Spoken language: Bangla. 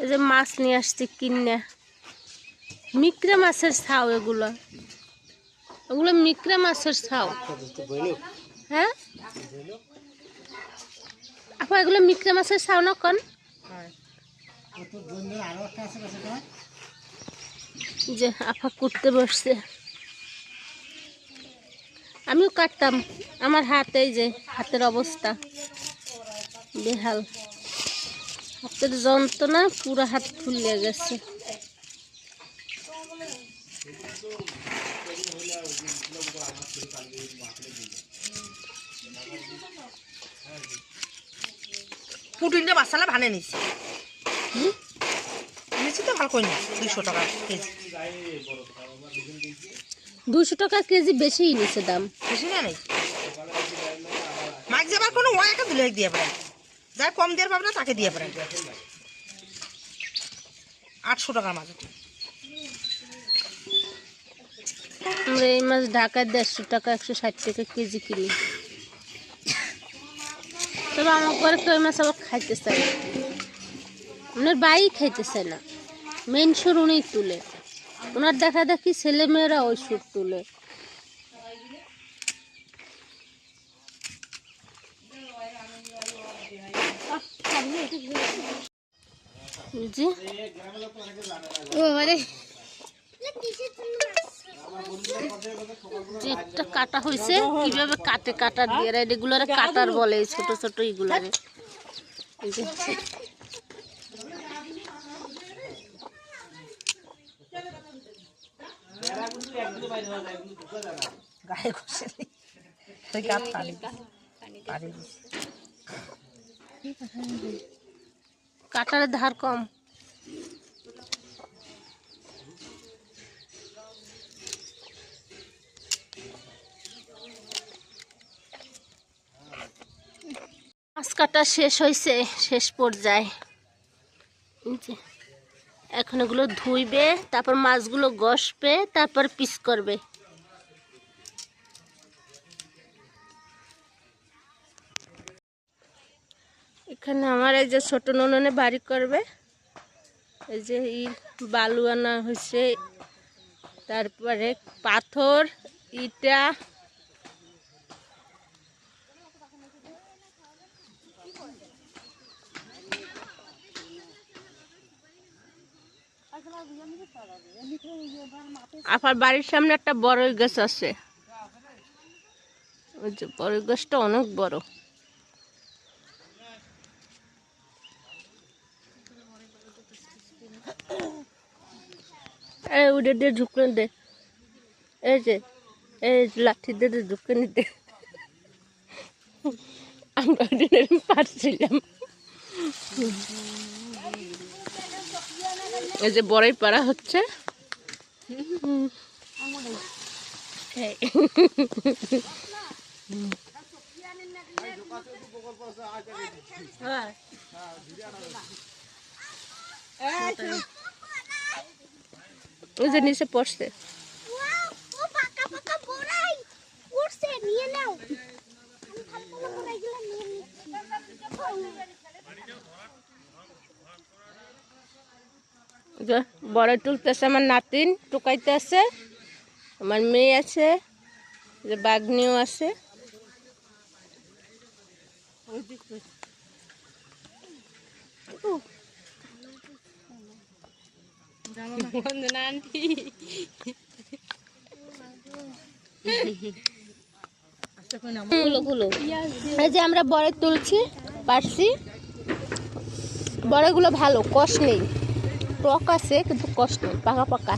এই যে মাছ নিয়ে আসছি কিনে। মিকরে মাছের ছাও এগুলো। ওগুলো মিকরে মাছের ছাও। হ্যাঁ? আপা, এগুলো মিকরে মাছের ছাও না কন? যে আপা করতে বসছে। আমিও কাটতাম। আমার হাতেই যে হাতের অবস্থা। বেহাল। হাতের যন্ত্রণা পুরো হাত ফুলে গেছে। পুটিনটা মশলা ভানে নিছি? নিছি তো ভালো করে নি দুইশো টাকা কেজি। দুশো টাকা কেজি বেশিই নিচে দাম। বেশি না নেই? মাইক যাবার কোনো ওয়া একটা দুলে দিয়ে যার কম দিয়ে পাবে না, তাকে দিয়ে পারেন আটশো টাকার মাঝে আমরা এই মাছ ঢাকায় দেড়শো টাকা, একশো ষাট টাকা কেজি কিনি। তবে আমার কেউ এই মাছ আবার খাইতে চায় না। ওনার বাই খাইতে চায় না। মেন সুর উনি তুলে। ওনার দেখা দেখি ছেলে মেয়েরা ওই সুর তুলে। জি। ও মানে কাটা হয়েছে, কীভাবে কাটে কাটার দিয়ে এগুলোরে কাটার বলে ছোট ছোট এগুলারে গায়ে ঘষে পানি। কাটার ধার কম। মাছ কাটা শেষ হয়েছে শেষ পর্যায়ে। এখন এগুলো ধুইবে, তারপর মাছগুলো গসবে তারপর পিস করবে। এখানে আমার এই যে ছোট নননে বাড়ি করবে। এই যে ই বালু আনা হয়েছে। তারপরে পাথর, ইটা। আপনার বাড়ির সামনে একটা বড় গাছ আছে। ওই যে বড় গাছটা অনেক বড়। এই উড়ে দিয়ে ঢুকে দে। এই যে, এই লাঠি দিয়ে ঢুকে নিতে আমরা এরকম পারছিলাম। এই যে বড়াই পাড়া হচ্ছে। হ্যাঁ ওই যে নিচে পড়ছে। ও পাকা পাকা বড়াই। উঠছে নিয়ে নাও। আমি ভালো ভালো বড়াইগুলো নিয়ে নিচ্ছি। যে বড় তুলতেছে আমার নাতিন টুকাইতে আছে আমার মেয়ে আছে যে বাগনিও আছে। খুলো খুলো এই যে আমরা বড় তুলছি, পারছি। বড়গুলো ভালো কষ নেই। টক আছে, কিন্তু কষ্ট নেই, পাকা পাকা।